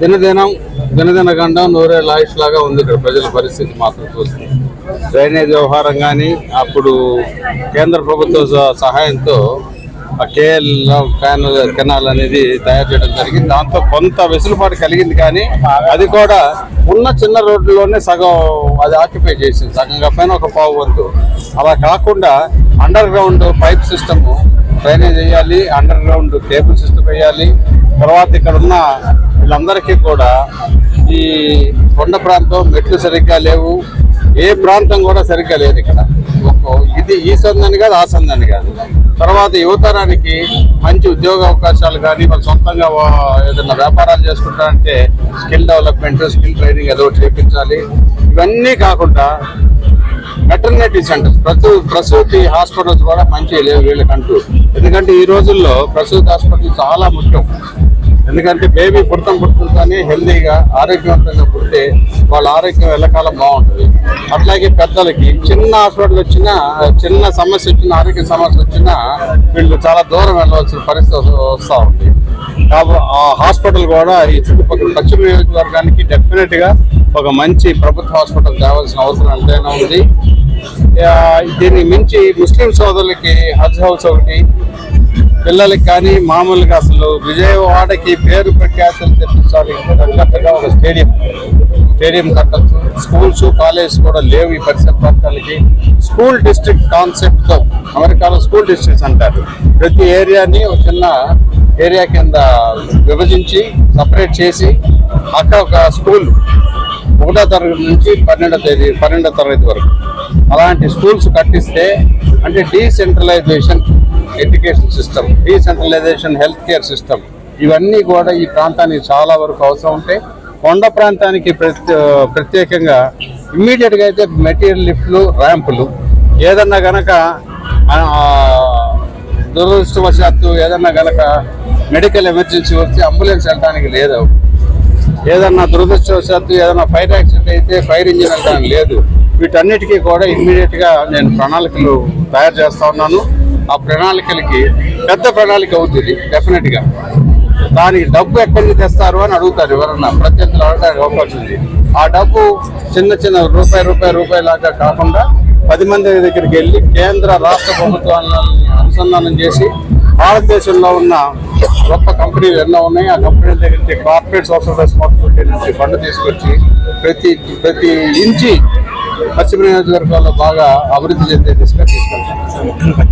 దినదినం దినదిన గండం నూరే లాయిష్ లాగా ఉంది ఇక్కడ ప్రజల పరిస్థితి మాత్రం చూస్తుంది డ్రైనేజ్ వ్యవహారం కానీ అప్పుడు కేంద్ర ప్రభుత్వ స- సహాయంతో ఆ కేఎల్ క్యానల్ కెనాల్ అనేది తయారు చేయడం జరిగింది. దాంతో కొంత వెసులుబాటు కలిగింది కానీ అది కూడా ఉన్న చిన్న రోడ్లోనే సగం అది ఆక్యుపై చేసింది. సగంగా పైన ఒక పావు వంతు అలా కాకుండా underground pipe system drainage వేయాలి అండర్ గ్రౌండ్ కేబుల్ సిస్టమ్ వేయాలి. తర్వాత ఇక్కడ ఉన్న వీళ్ళందరికీ కూడా ఈ కొండ ప్రాంతం మెట్లు సరిగ్గా లేవు. ఏ ప్రాంతం కూడా సరిగ్గా లేదు ఇక్కడ. ఒక్కో- ఇది ఈ సందని కాదు ఆ సందని కాదు. తర్వాత యువతరానికి మంచి ఉద్యోగ అవకాశాలు కానీ వాళ్ళు సొంతంగా ఏదైనా వ్యాపారాలు చేసుకుంటారంటే స్కిల్ డెవలప్మెంట్ స్కిల్ ట్రైనింగ్ ఏదో చేపించాలి. ఇవన్నీ కాకుండా మెటర్నిటీ సెంటర్స్ ప్రసూ ప్రసూతి హాస్పిటల్స్ కూడా మంచి లేవు వీళ్ళకంటూ. ఎందుకంటే ఈ రోజుల్లో ప్రసూతి హాస్పిటల్ చాలా ముఖ్యం. ఎందుకంటే బేబీ పుడతం పుట్టుకుంటానే హెల్దీగా ఆరోగ్యవంతంగా పుడితే వాళ్ళ ఆరోగ్యం ఎల్లకాలం బాగుంటుంది. అట్లాగే పెద్దలకి చిన్న హాస్పిటల్ వచ్చినా చిన్న సమస్య వచ్చినా ఆరోగ్య సమస్య వచ్చినా వీళ్ళు చాలా దూరం వెళ్ళవలసిన పరిస్థితి వస్తూ ఉంది. కాబట్టి ఆ హాస్పిటల్ కూడా ఈ చుట్టుపక్కల పశ్చిమ నియోజకవర్గానికి డెఫినెట్గా ఒక మంచి ప్రభుత్వ హాస్పిటల్ తేవాల్సిన అవసరం ఎంతైనా ఉంది. దీన్ని మించి ముస్లిం సోదరులకి హజ్ హౌస్ ఒకటి పిల్లలకి కానీ మామూలుగా అసలు విజయవాడకి పేరు ప్రఖ్యాతులు తెప్పించాలి తగ్గట్టుగా ఒక స్టేడియం. స్టేడియం కట్టచ్చు. స్కూల్స్ కాలేజ్ కూడా లేవు ఈ పరిసర ప్రాంతాలకి. స్కూల్ డిస్ట్రిక్ట్ కాన్సెప్ట్తో అమెరికాలో స్కూల్ డిస్ట్రిక్ట్స్ అంటారు. ప్రతి ఏరియాని ఒక చిన్న ఏరియా కింద విభజించి సపరేట్ చేసి అక్కడ ఒక స్కూల్ ఒకటో తరగతి నుంచి పన్నెండో తేదీ పన్నెండో తరగతి వరకు. అలాంటి స్కూల్స్ కట్టిస్తే అంటే decentralisation education system decentralisation health care system ఇవన్నీ కూడా ఈ ప్రాంతానికి చాలా వరకు అవసరం ఉంటాయి కొండ ప్రాంతానికి ప్రత్యే ప్రత్యేకంగా ఇమ్మీడియట్గా అయితే మెటీరియల్ లిఫ్ట్లు ర్యాంపులు ఏదన్నా గనక దురదృష్టవశాత్తు ఏదన్నా గనక మెడికల్ ఎమర్జెన్సీ వస్తే అంబులెన్స్ వెళ్ళడానికి లేదు. ఏదన్నా దురదృష్టవశాత్తు ఏదైనా ఫైర్ యాక్సిడెంట్ అయితే ఫైర్ ఇంజిన్ వెళ్ళడానికి లేదు. వీటన్నిటికీ కూడా ఇమ్మీడియట్గా నేను ప్రణాళికలు తయారు చేస్తా ఉన్నాను. ఆ ప్రణాళికలకి పెద్ద ప్రణాళిక అవుతుంది డెఫినెట్గా. దానికి డబ్బు ఎక్కడి నుంచి తెస్తారు అని అడుగుతారు ఎవరన్నా. ప్రత్యర్థులు అడగడానికి అవకాశం ఉంది. ఆ డబ్బు చిన్న చిన్న రూపాయి రూపాయి రూపాయి లాగా కాకుండా పది మంది దగ్గరికి వెళ్ళి కేంద్ర రాష్ట్ర ప్రభుత్వాలను అనుసంధానం చేసి భారతదేశంలో ఉన్న గొప్ప కంపెనీలు ఎన్నో ఉన్నాయి. ఆ కంపెనీల దగ్గర నుంచి కార్పొరేట్ సోషల్ రెస్పాన్సిబిలిటీ నుంచి ఫండ్ తీసుకొచ్చి ప్రతి ప్రతి ఇంచి పశ్చిమ నియోజకవర్గాల్లో బాగా అభివృద్ధి చెందే దిశగా తీసుకెళ్తాం.